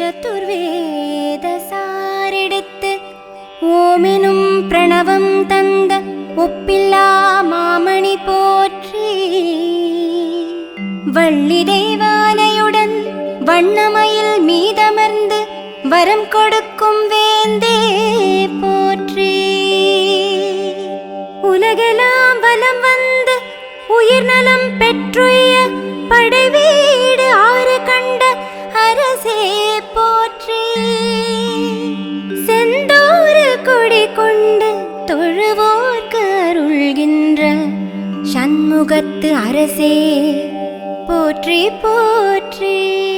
சதுர்வேதசாரெடுத்து ஓமெனும் பிரணவம் தந்த ஒப்பில்லா மாமணி போற்றி. வள்ளி தெய்வானையுடன் வண்ணமயில் மீதமர்ந்து வரம் கொடுக்கும் வேந்தே. சண்முகத்து அரசே போற்றி போற்றி.